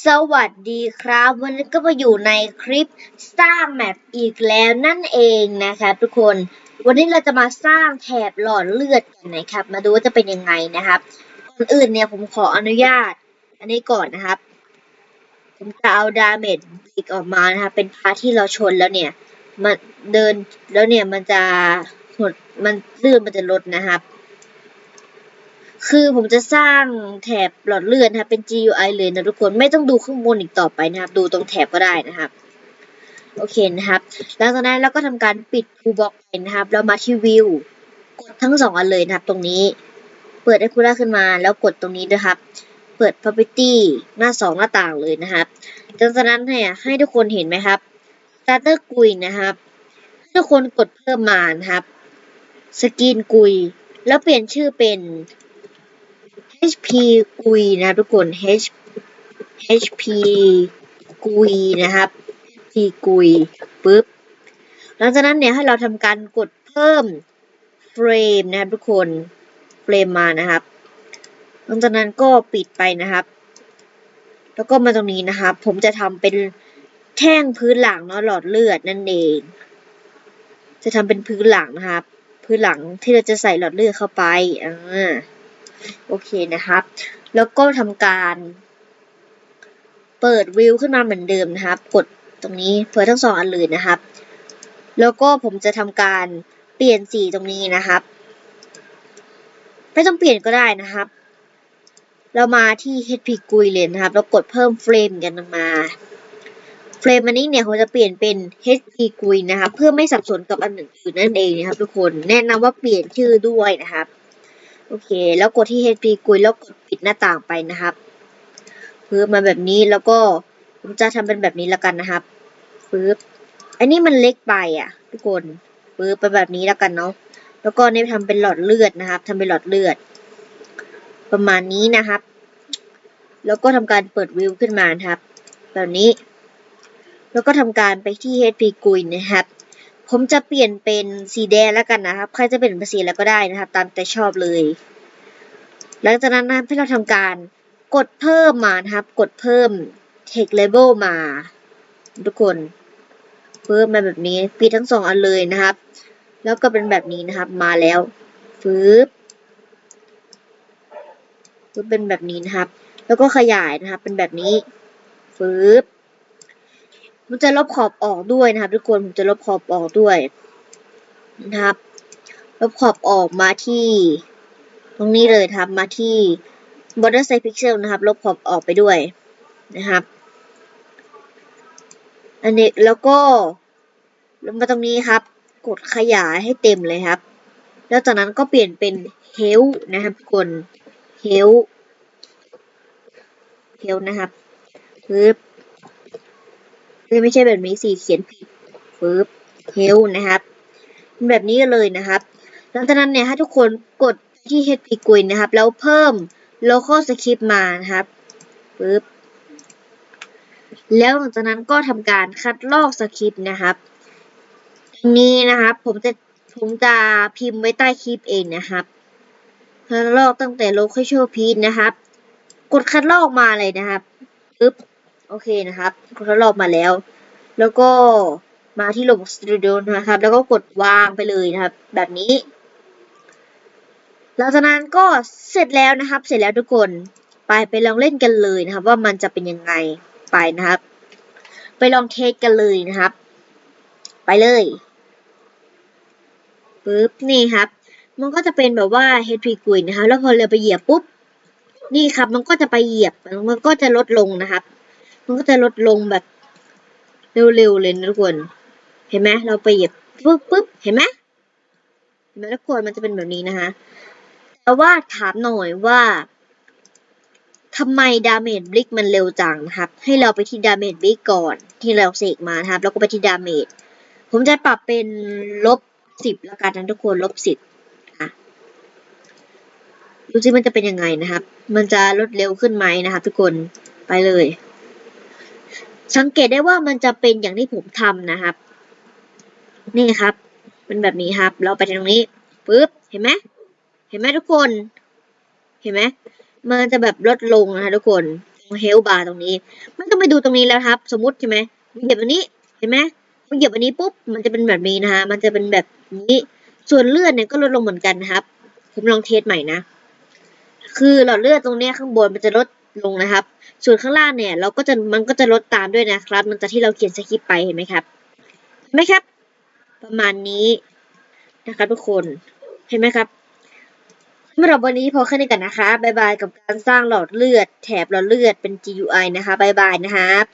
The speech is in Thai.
สวัสดีครับ วันนี้ก็มาอยู่ในคลิปสร้างแมปอีกแล้วนั่นเองนะครับทุกคน วันนี้เราจะมาสร้างแถบหลอดเลือดกันนะครับ มาดูว่าจะเป็นยังไงนะครับก่อนอื่นเนี่ยผมขออนุญาต อันนี้ก่อนนะครับ ผมจะเอาดาเมจบิกออกมานะครับเป็นพาร์ทที่เราชนแล้วเนี่ย มันเดินแล้วเนี่ยมันจะหดมันเลื่อนมันจะลดนะครับ คือผมจะสร้างแถบหลอดเลือดนะครับเป็น GUI เลยนะทุกคนไม่ต้องดูข้างบนอีกต่อไปนะครับ ดูตรงแถบก็ได้นะครับ โอเคนะครับหลังจากนั้นเราก็ทำการปิด t o o l box ไปนะครับ แล้วมาที่วิวกดทั้งสองอันเลยนะครับ ตรงนี้ เปิด a c u r a ขึ้นมา แล้วกดตรงนี้นะครับ เปิด property หน้าสองหน้าต่างเลยนะครับหลังจากนั้นเนี่ยให้ทุกคนเห็นไหมครับ starter กุยนะครับให้ทุกคนกดเพิ่มมานะครับสกินกุยแล้วเปลี่ยนชื่อเป็น HP กุยนะครับทุกคน H HP กุยนะครับ HP กุยปุ๊บหลังจากนั้นเนี่ยให้เราทำการกดเพิ่มเฟรมนะครับทุกคนเฟรมมานะครับหลังจากนั้นก็ปิดไปนะครับ แล้วก็มาตรงนี้นะครับ ผมจะทำเป็นแท่งพื้นหลังเนาะหลอดเลือดนั่นเอง จะทำเป็นพื้นหลังนะครับ พื้นหลังที่เราจะใส่หลอดเลือดเข้าไปอ่า โอเคนะครับ แล้วก็ทำการเปิดวิวขึ้นมาเหมือนเดิมนะครับ กดตรงนี้เปิดทั้งสองอันเลยนะครับ แล้วก็ผมจะทำการเปลี่ยนสีตรงนี้นะครับ ไม่ต้องเปลี่ยนก็ได้นะครับ เรามาที่ HP กุยเลยนะครับ แล้วกดเพิ่มเฟรมกันมาเฟรมอันนี้เนี่ยผมจะเปลี่ยนเป็น HP กุยนะครับ เพื่อไม่สับสนกับอันอื่นนั่นเองนะครับ ทุกคนแนะนำว่าเปลี่ยนชื่อด้วยนะครับ โอเค แล้วกดที่ HP กุยแล้วกดปิดหน้าต่างไปนะครับฟื้บมาแบบนี้แล้วก็ผมจะทำเป็นแบบนี้แล้วกันนะครับฟื้บอันนี้มันเล็กไปอะ ทุกคนฟื้บไปแบบนี้แล้วกันเนาะแล้วก็เนี่ยทำเป็นหลอดเลือดนะครับทำเป็นหลอดเลือด ประมาณนี้นะครับ แล้วก็ทำการเปิดวิวขึ้นมานครับ แบบนี้ แล้วก็ทำการไปที่ HP กุยนะครับ ผมจะเปลี่ยนเป็นสีแดงแล้วกันนะครับ ใครจะเปลี่ยนเป็นสีแล้วก็ได้นะครับ ตามใจชอบเลย หลังจากนั้นนะให้เราทำการกดเพิ่มมานะครับ กดเพิ่ม text label มา ทุกคนเพิ่มมาแบบนี้ปิดทั้งสองอันเลยนะครับ แล้วก็เป็นแบบนี้นะครับมาแล้วฟืบฟืบเป็นแบบนี้นะครับ แล้วก็ขยายนะครับ เป็นแบบนี้ฟืบ มันจะลบขอบออกด้วยนะครับ ทุกคนผมจะลบขอบออกด้วยนะครับ ลบขอบออกมาที่ ตรงนี้เลยครับมาที่ border size pixel นะครับ ลบขอบออกไปด้วยนะครับ อันนี้แล้วก็ลงมาตรงนี้ครับ กดขยายให้เต็มเลยครับ แล้วจากนั้นก็เปลี่ยนเป็น health นะครับทุกคน health health นะครับปึ๊บ ไม่ใช่แบบนี้สิเขียนผิดปึ๊บเฮลนะครับเป็นแบบนี้เลยนะครับ หลังจากนั้นเนี่ยให้ทุกคนกดที่ HP กุยนะครับ แล้วเพิ่ม local script มานะครับปึ๊บแล้วหลังจากนั้นก็ทำการคัดลอกสคริปต์นะครับนี้นะครับผมจะผมจะพิมพ์ไว้ใต้คลิปเองนะครับคัดลอกตั้งแต่ local piece นะครับ กดคัดลอกมาเลยนะครับปึ๊บ โอเคนะครับทดลองมาแล้ว แล้วก็มาที่ระบบสตูดิโอนะครับ แล้วก็กดวางไปเลยนะครับ แบบนี้หลังจากนั้นก็เสร็จแล้วนะครับ เสร็จแล้วทุกคนไปไปลองเล่นกันเลยนะครับ ว่ามันจะเป็นยังไงไปนะครับ ไปลองเทสกันเลยนะครับ ไปเลยปึ๊บนี่ครับ มันก็จะเป็นแบบว่า HP กุยนะครับ แล้วพอเราไปเหยียบปุ๊บนี่ครับ มันก็จะไปเหยียบมันก็จะลดลงนะครับ มันก็จะลดลงแบบเร็วๆเลยนะทุกคน เห็นไหมเราไปเหยียบปุ๊บปุ๊บเห็นไหมเห็นไหมทุกคนมันจะเป็นแบบนี้นะคะแต่ว่าถามหน่อยว่าทำไมดาเมจบลิกมันเร็วจังนะครับ ให้เราไปที่ดาเมจบลิกก่อนที่เราเสกมานะครับ แล้วก็ไปที่ดาเมจผมจะปรับเป็นลบสิบล้วกันนะทุกคนลบสิบอะดูสิมันจะเป็นยังไงนะครับ มันจะลดเร็วขึ้นไหมนะครับ ทุกคนไปเลย สังเกตได้ว่ามันจะเป็นอย่างที่ผมทำนะครับ นี่ครับเป็นแบบนี้ครับ เราไปตรงนี้ปึ๊บเห็นไหมเห็นไหมทุกคน เห็นไหมมันจะแบบลดลงนะคะทุกคนตรงเฮลบาร์ตรงนี้มันก็ไปดูตรงนี้แล้วครับ สมมติใช่ไหมเหยียบอันนี้เห็นไหมมันเหยียบอันนี้ปุ๊บมันจะเป็นแบบนี้นะฮะมันจะเป็นแบบนี้ส่วนเลือดเนี่ยก็ลดลงเหมือนกันนะครับ ผมลองเทสใหม่นะ คือหลอดเลือดตรงเนี้ยข้างบนมันจะลด ลงนะครับ ส่วนข้างล่างเนี่ยเราก็จะมันก็จะลดตามด้วยนะครับมันจะที่เราเขียนสคริปต์ไปเห็นไหมครับเห็นไหมครับ ประมาณนี้นะครับทุกคนเห็นไหมครับสำหรับวันนี้พอแค่นี้กันนะคะบายบายกับการสร้างหลอดเลือด แถบหลอดเลือดเป็น GUI นะคะบายบายนะครับ